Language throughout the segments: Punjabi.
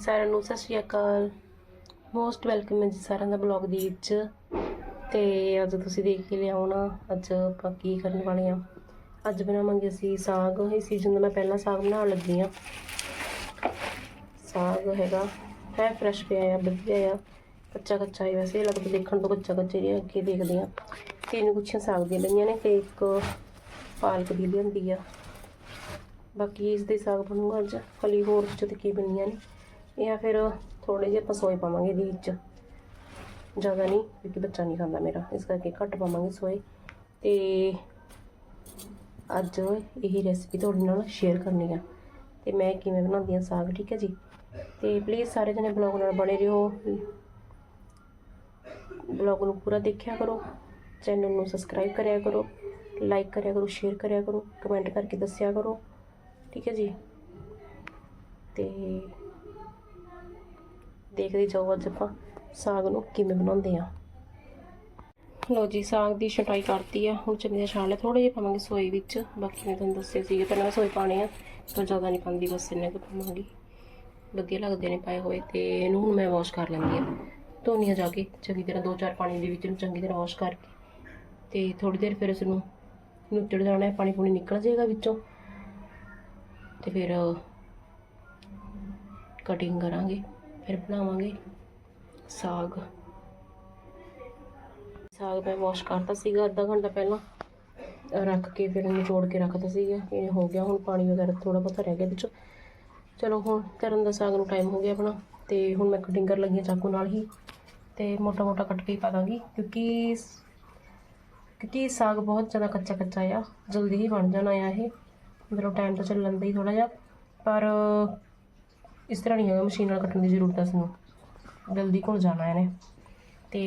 ਸਾਰਿਆਂ ਨੂੰ ਸਤਿ ਸ਼੍ਰੀ ਅਕਾਲ। ਮੋਸਟ ਵੈਲਕਮ ਹੈ ਜੀ ਸਾਰਿਆਂ ਦਾ ਬਲੌਗ ਦੀ ਵਿੱਚ। ਤੇ ਅੱਜ ਤੁਸੀਂ ਦੇਖ ਕੇ ਲਿਆਉਣਾ ਅੱਜ ਆਪਾਂ ਕੀ ਕਰਨ ਵਾਲੇ ਆ ਅੱਜ ਬਣਾਵਾਂਗੇ ਅਸੀਂ ਸਾਗ। ਇਹ ਸੀਜ਼ਨ ਦਾ ਮੈਂ ਪਹਿਲਾਂ ਸਾਗ ਬਣਾਉਣ ਲੱਗੀ ਆ ਸਾਗ ਹੈਗਾ, ਹੈ ਫਰੈਸ਼ ਪਿਆ ਆ, ਵਧੀਆ ਆ। ਕੱਚਾ ਕੱਚਾ ਹੀ ਵੈਸੇ ਲੱਗਦਾ, ਦੇਖਣ ਤੋਂ ਕੱਚਾ ਕੱਚਾ ਹੀ ਅੱਗੇ ਦੇਖਦੇ ਆ ਤਿੰਨ ਗੁੱਛੀਆਂ ਸਾਗ ਦੀਆਂ ਲਈਆਂ ਨੇ ਤੇ ਇੱਕ ਪਾਲਕ ਦੀ ਲਿਆਂਦੀ ਆ। ਬਾਕੀ ਇਸ ਦੇ ਸਾਗ ਬਣੂਗਾ ਅੱਜ। ਹਲੀ ਹੋਰ ਚ ਤੇ ਕੀ ਬਣੀਆਂ ਨੇ। ਜਾਂ ਫਿਰ ਥੋੜੇ ਜਿਹੇ ਆਪਾਂ ਸੋਏ ਪਾਵਾਂਗੇ ਇਹਦੇ ਵਿੱਚ। ਜ਼ਿਆਦਾ ਨਹੀਂ, ਕਿਉਂਕਿ ਬੱਚਾ ਨਹੀਂ ਖਾਂਦਾ ਮੇਰਾ। ਇਸ ਕਰਕੇ ਘੱਟ ਪਾਵਾਂਗੇ ਸੋਏ। ਤੇ ਅੱਜ ਇਹ ਰੈਸਪੀ ਤੁਹਾਡੇ ਨਾਲ ਸ਼ੇਅਰ ਕਰਨੀ ਆ। ਤੇ ਮੈਂ ਕਿਵੇਂ ਬਣਾਉਂਦੀ ਆ ਸਾਗ, ਠੀਕ ਹੈ ਜੀ? ਤੇ ਪਲੀਜ਼ ਸਾਰੇ ਜਣੇ ਬਲੌਗ ਨਾਲ ਬਣੇ ਰਹੋ। ਬਲੌਗ ਨੂੰ ਪੂਰਾ ਦੇਖਿਆ ਕਰੋ। ਚੈਨਲ ਨੂੰ ਸਬਸਕ੍ਰਾਈਬ ਕਰਿਆ ਕਰੋ। ਲਾਈਕ ਕਰਿਆ ਕਰੋ ਸ਼ੇਅਰ ਕਰਿਆ ਕਰੋ। ਕਮੈਂਟ ਕਰਕੇ ਦੱਸਿਆ ਕਰੋ। ਠੀਕ ਹੈ ਜੀ? ਤੇ ਦੇਖਦੇ ਜਾਓ ਅੱਜ ਆਪਾਂ ਸਾਗ ਨੂੰ ਕਿਵੇਂ ਬਣਾਉਂਦੇ ਆ। ਲੋ ਜੀ, ਸਾਗ ਦੀ ਛਟਾਈ ਕਰਤੀ ਆ। ਹੁਣ ਚੰਗੀ ਤਰ੍ਹਾਂ ਛਾਣ ਲਿਆ ਥੋੜੇ ਜਿਹੇ ਪਾਵਾਂਗੇ ਸੋਏ ਵਿੱਚ। ਬਾਕੀ ਮੈਂ ਤੁਹਾਨੂੰ ਦੱਸਿਆ ਸੀਗੇ, ਪਹਿਲਾਂ ਮੈਂ ਸੋਏ ਪਾਣੇ ਆ, ਪਰ ਜ਼ਿਆਦਾ ਨਹੀਂ ਪਾਉਂਦੀ, ਬਸ ਇੰਨੇ ਕੁ ਪਾਵਾਂਗੀ। ਵਧੀਆ ਲੱਗਦੇ ਨੇ ਪਾਏ ਹੋਏ ਤੇ ਇਹਨੂੰ ਹੁਣ ਮੈਂ ਵਾਸ਼ ਕਰ ਲੈਂਦੀ ਆ। ਧੋਨੀਆਂ ਜਾ ਕੇ, ਚੰਗੀ ਤਰ੍ਹਾਂ ਦੋ ਚਾਰ ਪਾਣੀ ਦੇ ਵਿੱਚ ਨੂੰ ਚੰਗੀ ਤਰ੍ਹਾਂ ਵਾਸ਼ ਕਰਕੇ। ਤੇ ਥੋੜੀ ਦੇਰ ਫਿਰ ਇਸ ਨੂੰ ਨੁੱਚੜ ਜਾਣਾ ਹੈ, ਪਾਣੀ ਪੂਣੀ ਨਿਕਲ ਜਾਏਗਾ ਵਿੱਚੋਂ। ਤੇ ਫਿਰ ਕਟਿੰਗ ਕਰਾਂਗੇ। ਫਿਰ ਬਣਾਵਾਂਗੇ ਸਾਗ। ਸਾਗ ਮੈਂ ਵਾਸ਼ ਕਰਤਾ ਸੀਗਾ, ਅੱਧਾ ਘੰਟਾ ਪਹਿਲਾਂ। ਰੱਖ ਕੇ ਫਿਰ ਇਹਨੂੰ ਜੋੜ ਕੇ ਰੱਖਤਾ ਸੀਗਾ। ਇਹ ਹੋ ਗਿਆ, ਹੁਣ ਪਾਣੀ ਵਗੈਰਾ ਥੋੜਾ ਬਹੁਤਾ ਰਹਿ ਗਿਆ ਵਿੱਚ। ਚਲੋ ਹੁਣ ਕਰਨ ਦਾ ਸਾਗ ਨੂੰ ਟਾਈਮ ਹੋ ਗਿਆ ਆਪਣਾ, ਤੇ ਹੁਣ ਮੈਂ ਕਟਿੰਗ ਕਰਨ ਲੱਗੀ ਚਾਕੂ ਨਾਲ ਹੀ। ਤੇ ਮੋਟਾ ਮੋਟਾ ਕੱਟ ਕੇ ਹੀ ਪਾ ਦਾਂਗੀ, ਕਿਉਂਕਿ ਕਿਉਂਕਿ ਸਾਗ ਬਹੁਤ ਜ਼ਿਆਦਾ ਕੱਚਾ ਕੱਚਾ ਆ, ਜਲਦੀ ਹੀ ਬਣ ਜਾਣਾ ਆ ਇਹ। ਮਤਲਬ ਟਾਈਮ ਤਾਂ ਚੱਲਣ ਦਾ ਹੀ ਥੋੜਾ ਜਿਹਾ, ਪਰ ਇਸ ਤਰ੍ਹਾਂ ਨਹੀਂ ਹੈਗਾ ਮਸ਼ੀਨ ਨਾਲ ਕੱਟਣ ਦੀ ਜ਼ਰੂਰਤ ਹੈ ਸਾਨੂੰ। ਜਲਦੀ ਘੁਲ ਜਾਣਾ ਇਹਨੇ। ਤੇ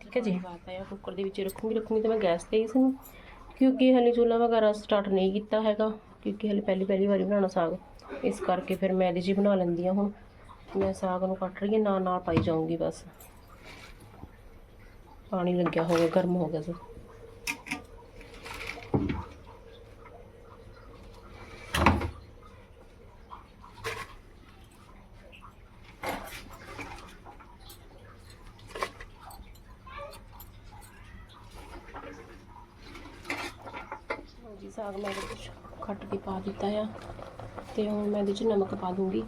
ਠੀਕ ਹੈ ਜੀ। ਬਾਤ ਹੈ ਕੁੱਕਰ ਦੇ ਵਿੱਚ ਰੱਖੂੰਗੀ ਰੱਖੂੰਗੀ ਤਾਂ ਮੈਂ ਗੈਸ ਤੇ ਹੀ ਨੂੰ। ਕਿਉਂਕਿ ਹਲੇ ਚੁੱਲ੍ਹਾ ਵਗੈਰਾ ਸਟਾਰਟ ਨਹੀਂ ਕੀਤਾ ਹੈਗਾ, ਕਿਉਂਕਿ ਹਲੇ ਪਹਿਲੀ ਪਹਿਲੀ ਵਾਰੀ ਬਣਾਉਣਾ ਸਾਗ। ਇਸ ਕਰਕੇ ਫਿਰ ਮੈਂ ਇਹਦੇ 'ਚ ਬਣਾ ਲੈਂਦੀ ਹਾਂ ਹੁਣ। ਮੈਂ ਸਾਗ ਨੂੰ ਕੱਟ ਰਹੀ ਹਾਂ ਨਾਲ ਨਾਲ ਪਾਈ ਜਾਊਂਗੀ ਬਸ। ਪਾਣੀ ਲੱਗਿਆ ਹੋਵੇ, ਗਰਮ ਹੋ ਗਿਆ ਸੋ ਜੀ ਸਾਗ ਮੈਂ ਇਹਦੇ ਵਿੱਚ ਕੱਟ ਕੇ ਪਾ ਦਿੱਤਾ ਆ ਤੇ ਹੁਣ ਮੈਂ ਇਹਦੇ ਚ ਨਮਕ ਪਾ ਦੂੰਗੀ।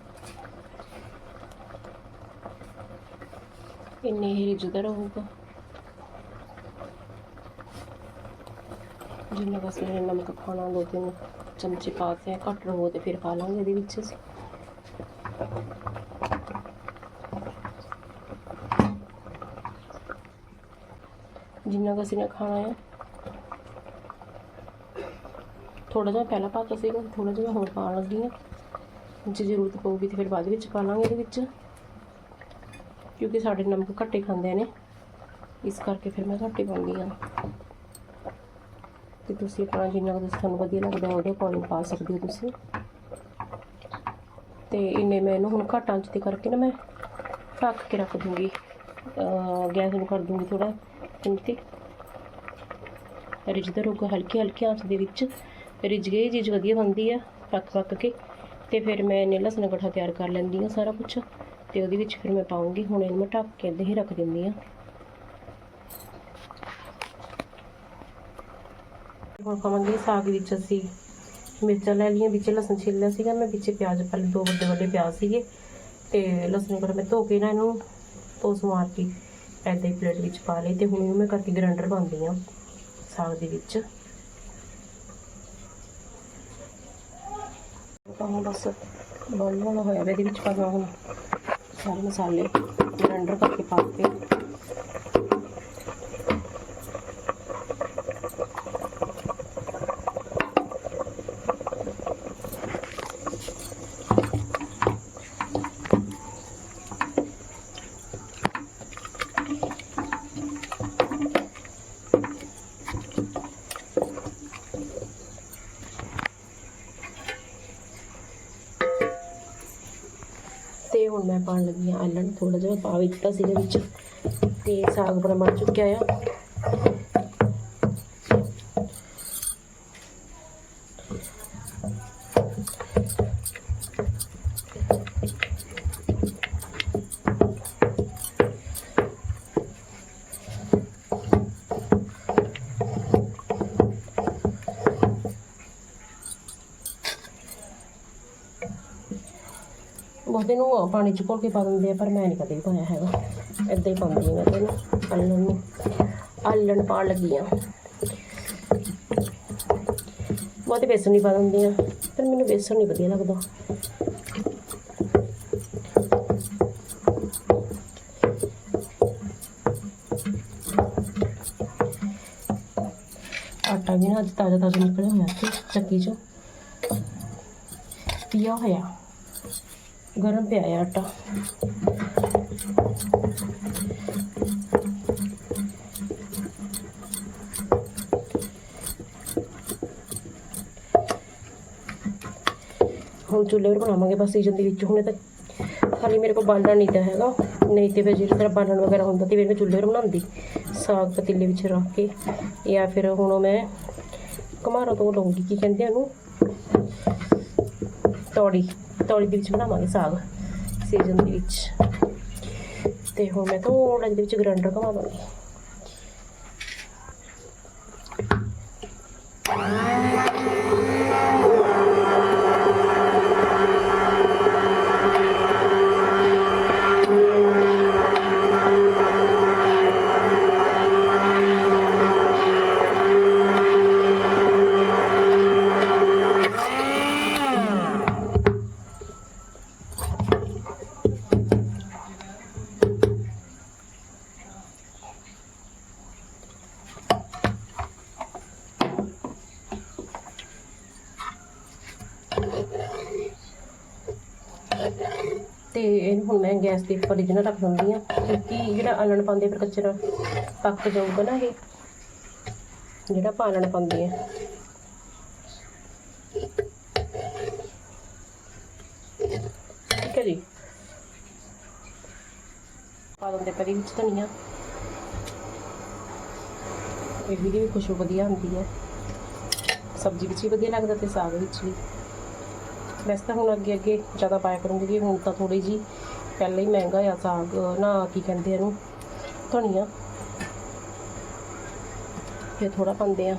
ਇੰਨੇ ਹੀ ਰਿੱਝਦਾ ਰਹੂਗਾ। ਜਿੰਨਾ ਬਸ ਮੈਂ ਨਮਕ ਪਾਉਣਾ, ਦੋ ਤਿੰਨ ਚਮਚੇ ਪਾਤੇ ਆ ਘੱਟ ਰਹੋ ਤੇ ਫਿਰ ਪਾ ਲਾਂਗੇ ਇਹਦੇ ਵਿੱਚ ਅਸੀਂ। ਜਿੰਨਾ ਕੁ ਅਸੀਂ ਨੇ ਖਾਣਾ ਆ ਥੋੜਾ ਜਿਹਾ ਪਹਿਲਾਂ ਪਾਤਾ ਸੀਗਾ ਥੋੜਾ ਜਿਹਾ ਹੋਰ ਪਾਉਣ ਲੱਗੀ ਹਾਂ। ਜੇ ਜ਼ਰੂਰਤ ਪਊਗੀ ਤੇ ਫਿਰ ਬਾਅਦ ਵਿੱਚ ਪਾ ਲਾਂਗੇ ਇਹਦੇ ਵਿੱਚ। ਕਿਉਂਕਿ ਸਾਡੇ ਨਮਕ ਘੱਟੇ ਖਾਂਦੇ ਨੇ, ਇਸ ਕਰਕੇ ਫਿਰ ਮੈਂ ਘੱਟੇ ਪਾਉਂਦੀ ਹਾਂ। ਤੇ ਤੁਸੀਂ ਆਪਣਾ ਜਿੰਨਾ ਕੁ ਤੁਹਾਨੂੰ ਵਧੀਆ ਲੱਗਦਾ ਉਹਦੇ ਅਕੋਰਡਿੰਗ ਪਾ ਸਕਦੇ ਹੋ ਤੁਸੀਂ। ਤੇ ਇੰਨੇ ਮੈਂ ਇਹਨੂੰ ਹੁਣ ਘੱਟ ਆਂਚ ਤੇ ਕਰਕੇ ਨਾ ਮੈਂ ਢੱਕ ਕੇ ਰੱਖ ਦੂੰਗੀ। ਗੈਸ ਨੂੰ ਕਰ ਦੂੰਗੀ ਥੋੜਾ ਤੇ ਰਿੱਝਦਾ ਰਹੂਗਾ ਹਲਕੀ ਹਲਕੀ ਆਂਚ ਦੇ ਵਿੱਚ। ਰਿੱਝ ਗਈ ਚੀਜ਼ ਵਧੀਆ ਬਣਦੀ ਆ, ਪੱਕ ਪੱਕ ਕੇ। ਤੇ ਫਿਰ ਮੈਂ ਇਹਨੇ ਲਸਣ ਇਕੱਠਾ ਤਿਆਰ ਕਰ ਲੈਂਦੀ ਆ ਸਾਰਾ ਕੁਝ ਤੇ ਉਹਦੇ ਵਿੱਚ ਫਿਰ ਮੈਂ ਪਾਉਂਗੀ, ਹੁਣ ਇਹਨੂੰ ਮੈਂ ਢੱਕ ਕੇ ਇੱਦਾਂ ਹੀ ਰੱਖ ਦਿੰਦੀ ਆ। ਹੁਣ ਪਾਵਾਂਗੇ ਸਾਗ ਵਿੱਚ ਅਸੀਂ ਮਿਰਚਾਂ ਲੈ ਲਈਆਂ, ਵਿੱਚ ਲਸਣ ਛਿੱਲ ਲਿਆ ਸੀਗਾ, ਮੈਂ ਵਿੱਚ ਪਿਆਜ਼, ਪਹਿਲੇ ਦੋ ਵੱਡੇ ਵੱਡੇ ਪਿਆਜ਼ ਸੀਗੇ। ਤੇ ਲਸਣ ਕੋਲ ਮੈਂ ਧੋ ਕੇ ਨਾ ਇਹਨੂੰ ਤੋਸ ਮਾਰ ਕੇ ਐਦਾਂ ਹੀ ਪਲੇਟ ਵਿੱਚ ਪਾ ਲਈ ਤੇ ਹੁਣ ਇਹਨੂੰ ਮੈਂ ਕਰਕੇ ਗ੍ਰਾਈਂਡਰ ਪਾਉਂਦੀ ਆ ਸਾਗ ਦੇ ਵਿੱਚ। ਤਾਂ ਹੁਣ ਬਸ ਬੋਲ ਵਾਲਾ ਹੋਇਆ ਵਾ, ਇਹਦੇ ਵਿੱਚ ਪਾਣਾ ਹੁਣ ਸਾਰੇ ਮਸਾਲੇ ਗ੍ਰਾਈਂਡਰ ਕਰਕੇ ਪਾ ਕੇ ਤੇ ਹੁਣ ਮੈਂ ਪਾਣ ਲੱਗੀ ਆ ਆਲਣ ਥੋੜਾ ਜਿਹਾ ਪਾ ਦਿੱਤਾ ਸੀਗਾ ਵਿੱਚ ਤੇ ਸਾਗ ਬੜਾ ਮਰ ਚੁੱਕਿਆ ਆ। ਬਹੁਤੇ ਨੂੰ ਪਾਣੀ ਚ ਘੋਲ ਕੇ ਪਾ ਦਿੰਦੇ ਆ, ਪਰ ਮੈਂ ਨਹੀਂ ਕਦੇ ਪਾਇਆ ਹੈਗਾ। ਇਦਾਂ ਹੀ ਪਾਉਂਦੀ ਹਾਂ ਮੈਂ ਤਾਂ ਇਹਨੂੰ, ਆਲਣ ਨੂੰ। ਆਲਣ ਪਾਉਣ ਲੱਗੀ ਆ ਬਹੁਤੇ ਬੇਸਣ ਨਹੀਂ ਪਾ ਦਿੰਦੀ ਆ ਪਰ ਮੈਨੂੰ ਬੇਸਣ ਨਹੀਂ ਵਧੀਆ ਲੱਗਦਾ। ਆਟਾ ਵੀ ਨਾ ਅੱਜ ਤਾਜ਼ਾ ਤਾਜ਼ਾ ਨਿਕਲਿਆ ਹੋਇਆ ਸੀ, ਚੱਕੀ ਚੋਂ। ਪਿਆ ਹੋਇਆ। ਗਰਮ ਪਿਆ ਹੈ ਆਟਾ। ਹੁਣ ਚੁੱਲ੍ਹੇ 'ਤੇ ਬਣਾਵਾਂਗੇ ਬਸ ਸੀਜ਼ਨ ਦੇ ਵਿੱਚ। ਹੁਣੇ ਤਾਂ ਹਾਲੇ ਮੇਰੇ ਕੋਲ ਬਾਲਣ ਨਹੀਂ ਤਾਂ ਹੈਗਾ। ਨਹੀਂ ਤੇ ਫਿਰ ਜਿਹੜਾ ਤਰ੍ਹਾਂ ਬਾਲਣ ਵਗੈਰਾ ਹੁੰਦਾ ਤੇ ਫਿਰ ਮੈਂ ਚੁੱਲ੍ਹੇ 'ਤੇ ਬਣਾਉਂਦੀ। ਸਾਗ ਪਤੀਲੇ ਵਿੱਚ ਰੱਖ ਕੇ ਜਾਂ ਫਿਰ ਹੁਣ ਮੈਂ ਕੁਮਾਰਾਂ ਤੋਂ ਲਵਾਂਗੀ ਕੀ ਕਹਿੰਦੇ ਉਹਨੂੰ? ਤੌੜੀ। ਤੌੜੀ ਦੇ ਵਿੱਚ ਬਣਾਵਾਂਗੇ ਸਾਗ ਸੀਜ਼ਨ ਦੇ ਵਿੱਚ। ਤੇ ਹੁਣ ਮੈਂ ਥੋੜਾ ਜਿਹੇ ਵਿੱਚ ਗ੍ਰਾਈਂਡਰ ਘੁਮਾ ਤੇ ਇਹਨੂੰ ਹੁਣ ਮੈਂ ਗੈਸ ਦੇ ਉੱਪਰ ਜਿਹਨਾਂ ਰੱਖ ਦਿੰਦੀ ਆ ਕਿਉਂਕਿ ਜਿਹੜਾ ਆਲਣ ਪਾਉਂਦੇ ਫਿਰ ਕੱਚਰਾ ਪੱਕ ਜਾਊਗਾ ਨਾ ਇਹ। ਜਿਹੜਾ ਪਾਲਣ ਪਾਉਂਦੇ ਆ। ਠੀਕ ਹੈ ਜੀ। ਪਾ ਦਿੰਦੇ ਪਰੀ ਵਿੱਚ ਧਨੀਆ। ਇਹ ਵੀ ਵੀ ਖੁਸ਼ਬੂ ਵਧੀਆ ਹੁੰਦੀ ਹੈ। ਸਬਜ਼ੀ ਵਿੱਚ ਵੀ ਵਧੀਆ ਲੱਗਦਾ ਤੇ ਸਾਗ ਵਿੱਚ ਵੀ। ਵੈਸੇ ਤਾਂ ਹੁਣ ਅੱਗੇ ਅੱਗੇ ਜ਼ਿਆਦਾ ਪਾਇਆ ਕਰੂੰਗੀ ਕਿ ਹੁਣ ਤਾਂ ਥੋੜੀ ਜੀ ਪਹਿਲਾਂ ਹੀ ਮਹਿੰਗਾ ਆ ਸਾਗ, ਨਾ ਕੀ ਕਹਿੰਦੇ ਇਹਨੂੰ, ਧਨੀਆ। ਫਿਰ ਥੋੜਾ ਪਾਉਂਦੇ ਆ।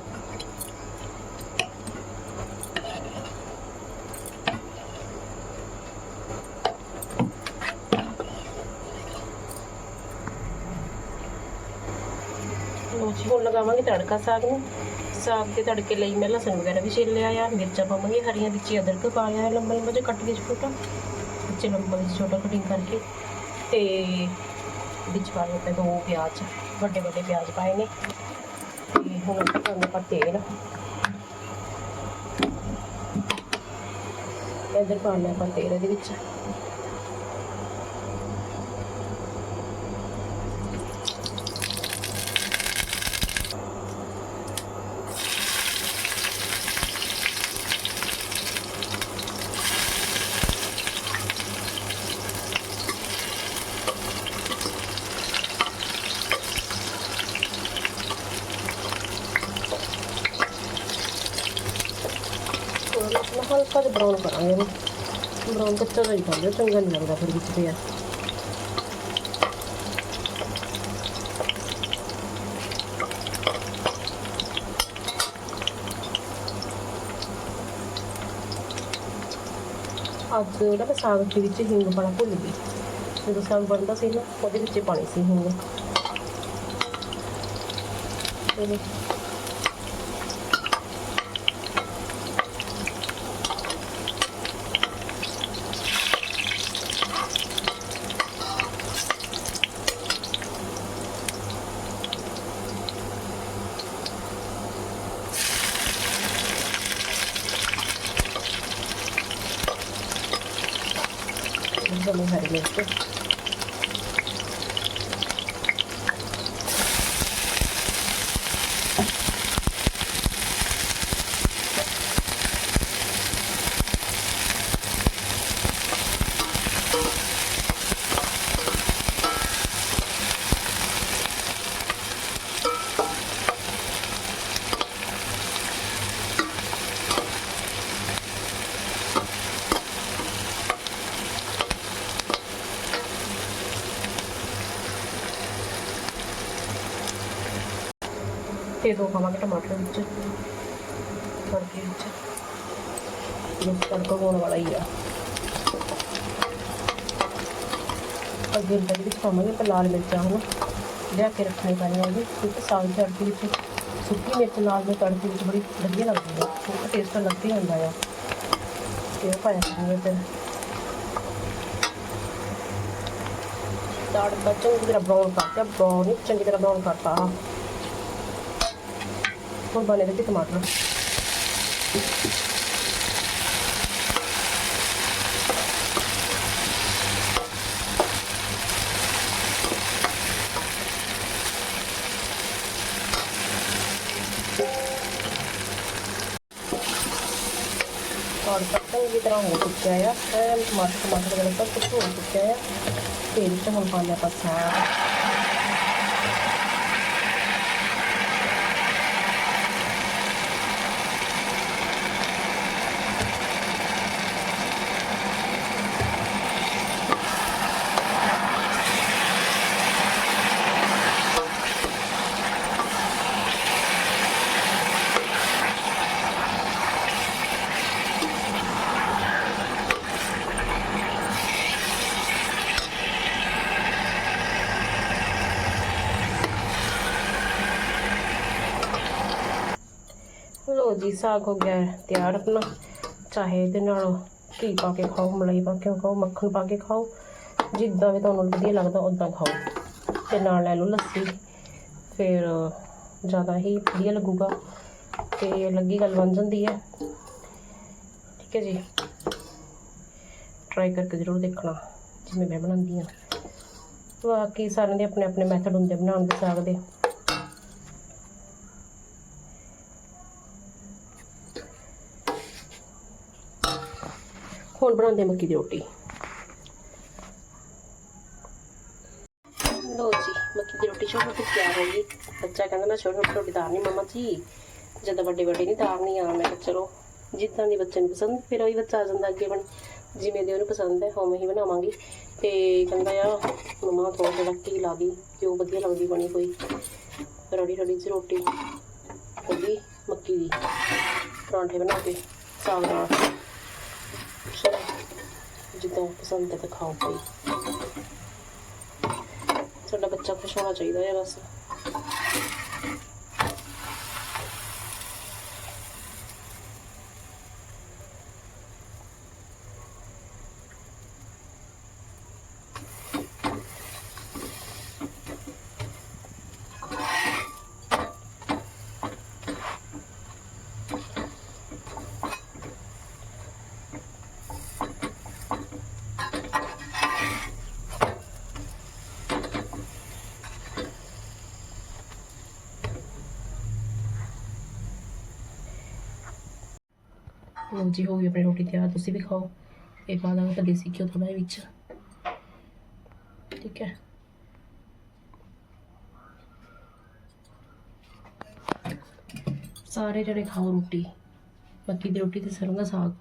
ਲੋ ਜੀ, ਹੁਣ ਲਗਾਵਾਂਗੇ ਤੜਕਾ ਸਾਗ ਨੂੰ। ਸਾਗ ਦੇ ਤੜਕੇ ਲਈ ਮੈਂ ਲਸਣ ਵਗੈਰਾ ਵੀ ਛਿੱਲ ਲਿਆ ਆ, ਮਿਰਚਾਂ ਪਾਵਾਂਗੇ, ਹਰੀਆਂ ਵਿੱਚ ਅਦਰਕ ਪਾ ਲਿਆ ਲੰਬਾ ਲੰਬਾ ਜਿਹਾ ਕੱਟ ਕੇ ਛੋਟਾ ਵਿੱਚ ਲੰਬਾ ਵਿੱਚ ਛੋਟਾ ਕਟਿੰਗ ਕਰਕੇ ਤੇ ਵਿੱਚ ਪਾ ਲਿਆ ਮੈਂ ਦੋ ਪਿਆਜ਼, ਵੱਡੇ ਵੱਡੇ ਪਿਆਜ਼ ਪਾਏ ਨੇ ਤੇ ਹੁਣ ਆਪਾਂ ਪਾਉਂਦੇ ਆਪਾਂ ਤੇਲ। ਇੱਧਰ ਪਾ ਆਪਾਂ ਤੇਲ ਇਹਦੇ ਵਿੱਚ। ਹਲਕਾ ਜਿਹਾ ਬਰਾਊਨ ਕਰਾਂਗੇ ਇਹਨੂੰ ਬਰਾਊਨ ਕੱਚਾ ਜਿਹਾ ਹੀ ਖਾਂਦੇ ਚੰਗਾ ਨਹੀਂ ਲੱਗਦਾ ਫਿਰ ਵਿੱਚ ਪਿਆ ਅੱਜ ਜਿਹੜਾ ਮੈਂ ਸਾਗ ਦੇ ਵਿੱਚ ਹਿੰਗ ਪਾਣਾ ਭੁੱਲ ਗਈ ਜਦੋਂ ਸਾਗ ਬਣਦਾ ਸੀ ਨਾ ਉਹਦੇ ਵਿੱਚ ਪਾਣੀ ਸੀ ਹਿੰਗ ਚਲੋ ਤੇ ਦੋ ਪਾਵਾਂਗੇ ਟਮਾਟਰ ਵਿੱਚ ਤੜਕੇ ਵਿੱਚ ਇਹ ਤੜਕਾ ਹੋਣ ਵਾਲਾ ਹੀ ਆ ਅੱਗੇ ਇਹਦੇ ਵਿੱਚ ਪਾਵਾਂਗੇ ਆਪਾਂ ਲਾਲ ਮਿਰਚਾਂ ਹਨ ਲਿਆ ਕੇ ਰੱਖਣੇ ਪੈਣੀਆਂ ਜੀ ਕਿਉਂਕਿ ਸਾਗ ਦੀ ਤੜਕੀ ਵਿੱਚ ਸੁੱਕੀ ਮਿਰਚ ਲਾਲ ਮਿਰਚ ਤੜਕੀ ਵਿੱਚ ਬੜੀ ਵਧੀਆ ਲੱਗਦੀ ਹੈ ਉਹ ਟੇਸਟ ਲੱਗ ਹੀ ਹੁੰਦਾ ਆ ਤੇ ਉਹ ਪਾਇਆ ਕਰਾਂਗੇ ਫਿਰ ਦਾੜ ਦਾ ਚੰਗੀ ਤਰ੍ਹਾਂ ਬਰਾਊਨ ਕਰਤਾ ਬਰਾਊਨ ਨਹੀਂ ਚੰਗੀ ਤਰ੍ਹਾਂ ਬਰਾਊਨ ਕਰਤਾ ਹੁਣ ਬਣੇ ਦੇ ਟਮਾਟਰ और सब चंगी तरह हो चुका है एंड टमाटर टमाटर वगैरह सब कुछ हो चुका है तेल से हम पाने का ਲੋ ਸਾਗ ਹੋ ਗਿਆ, ਤਿਆਰ ਆਪਣਾ। ਚਾਹੇ ਇਹਦੇ ਨਾਲ ਘੀ ਪਾ ਕੇ ਖਾਓ, ਮਲਾਈ ਪਾ ਕੇ ਖਾਓ, ਮੱਖਣ ਪਾ ਕੇ ਖਾਓ, ਜਿੱਦਾਂ ਵੀ ਤੁਹਾਨੂੰ ਵਧੀਆ ਲੱਗਦਾ ਉਦਾਂ ਖਾਓ। ਤੇ ਨਾਲ ਲੈ ਲਓ ਲੱਸੀ। ਫਿਰ ਜ਼ਿਆਦਾ ਹੀ ਵਧੀਆ ਲੱਗੂਗਾ। ਤੇ ਲੱਗੀ ਗੱਲ ਬਣ ਜਾਂਦੀ ਹੈ। ਠੀਕ ਹੈ ਜੀ। ਟਰਾਈ ਕਰਕੇ ਜ਼ਰੂਰ ਦੇਖਣਾ, ਜਿਵੇਂ ਮੈਂ ਬਣਾਉਂਦੀ ਹਾਂ। ਬਾਕੀ ਸਾਰਿਆਂ ਦੇ ਆਪਣੇ ਆਪਣੇ ਮੈਥਡ ਹੁੰਦੇ ਬਣਾਉਣ ਦੇ ਸਾਗ ਦੇ। ਹੁਣ ਬਣਾਉਂਦੇ ਹਾਂ ਮੱਕੀ ਦੀ ਰੋਟੀ। ਲੋ ਜੀ, ਮੱਕੀ ਦੀ ਰੋਟੀ ਛੋਟੀ ਛੋਟੀ ਤਿਆਰ ਹੋ ਗਈ। ਬੱਚਾ ਕਹਿੰਦਾ ਨਾ ਛੋਟੀ ਰੋਟੀ ਦਾਰਨੀ ਮਮਾ ਜੀ। ਜਦੋਂ ਵੱਡੇ ਵੱਡੇ ਨਹੀਂ ਦਾਰਨੀ ਆ ਮੈਂ ਕਿਹਾ ਚਲੋ, ਜਿੱਦਾਂ ਦੀ ਬੱਚੇ ਨੂੰ ਪਸੰਦ, ਫਿਰ ਉਹੀ ਬੱਚਾ ਆ ਜਾਂਦਾ ਅੱਗੇ ਬਣ। ਜਿਵੇਂ ਦੇ ਉਹਨੂੰ ਪਸੰਦ ਹੈ, ਉਵੇਂ ਹੀ ਬਣਾਵਾਂਗੇ। ਤੇ ਕਹਿੰਦਾ ਆ, ਮਮਾ ਥੋੜਾ ਜਿਹਾ ਘੀ ਲਾ ਦੀ ਕਿਉਂ ਵਧੀਆ ਲੱਗਦੀ ਬਣੀ ਕੋਈ ਰੜੀ ਰੜੀ ਜਿਹੀ ਰੋਟੀ, ਉਹਦੀ ਮੱਕੀ ਦੀ ਪਰਾਂਠੇ ਬਣਾ ਕੇ, ਸਾਗ ਨਾਲ ਜਿੱਦਾਂ ਪਸੰਦ ਹੈ ਤਾਂ ਖਾਓ ਭਾਈ। ਸਾਡਾ ਬੱਚਾ ਖੁਸ਼ ਹੋਣਾ ਚਾਹੀਦਾ ਹੈ ਬਸ ਲਓ ਜੀ ਹੋ ਗਈ ਆਪਣੀ ਰੋਟੀ ਤਿਆਰ, ਤੁਸੀਂ ਵੀ ਖਾਓ। ਇਹ ਪਾ ਦਾਂਗੇ ਤਾਂ ਦੇਸੀ ਘਿਓ ਥੋੜਾ ਵਿੱਚ। ਠੀਕ ਹੈ। ਸਾਰੇ ਜਣੇ ਖਾਓ ਰੋਟੀ। ਮੱਕੀ ਦੀ ਰੋਟੀ ਤੇ ਸਰੋਂ ਦਾ ਸਾਗ।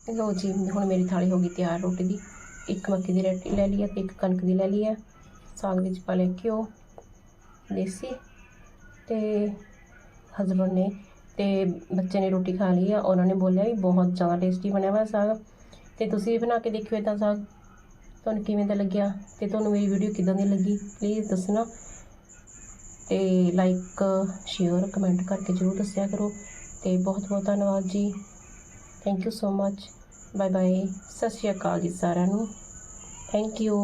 ਲਓ ਜੀ, ਹੁਣ ਮੇਰੀ ਥਾਲੀ ਹੋ ਗਈ ਤਿਆਰ ਰੋਟੀ ਦੀ। ਇੱਕ ਮੱਕੀ ਦੀ ਰੋਟੀ ਲੈ ਲਈ ਹੈ ਤੇ ਇੱਕ ਕਣਕ ਦੀ ਲੈ ਲਈ ਹੈ ਸਾਗ ਵਿੱਚ ਪਾ ਲਿਆ ਘਿਓ, ਦੇਸੀ ਤੇ ਹਸਬੰਡ ਨੇ ਤੇ ਬੱਚੇ ਨੇ ਰੋਟੀ ਖਾ ਲਈ ਆ। ਉਹਨਾਂ ਨੇ ਬੋਲਿਆ ਵੀ ਬਹੁਤ ਜ਼ਿਆਦਾ ਟੇਸਟੀ ਬਣਿਆ ਵਾ ਸਾਗ। ਤੇ ਤੁਸੀਂ ਵੀ ਬਣਾ ਕੇ ਦੇਖਿਓ ਇਦਾਂ ਸਾਗ। ਤੁਹਾਨੂੰ ਕਿਵੇਂ ਦਾ ਲੱਗਿਆ ਤੇ ਤੁਹਾਨੂੰ ਮੇਰੀ ਵੀਡੀਓ ਕਿਦਾਂ ਦੀ ਲੱਗੀ? ਪਲੀਜ਼ ਦੱਸਣਾ। ਤੇ ਲਾਈਕ ਸ਼ੇਅਰ ਕਮੈਂਟ ਕਰਕੇ ਜ਼ਰੂਰ ਦੱਸਿਆ ਕਰੋ। ਤੇ ਬਹੁਤ ਬਹੁਤ ਧੰਨਵਾਦ ਜੀ। Thank you so much bye bye ਸਤਿ ਸ਼੍ਰੀ ਅਕਾਲ ਜੀ ਸਾਰਿਆਂ ਨੂੰ। Thank you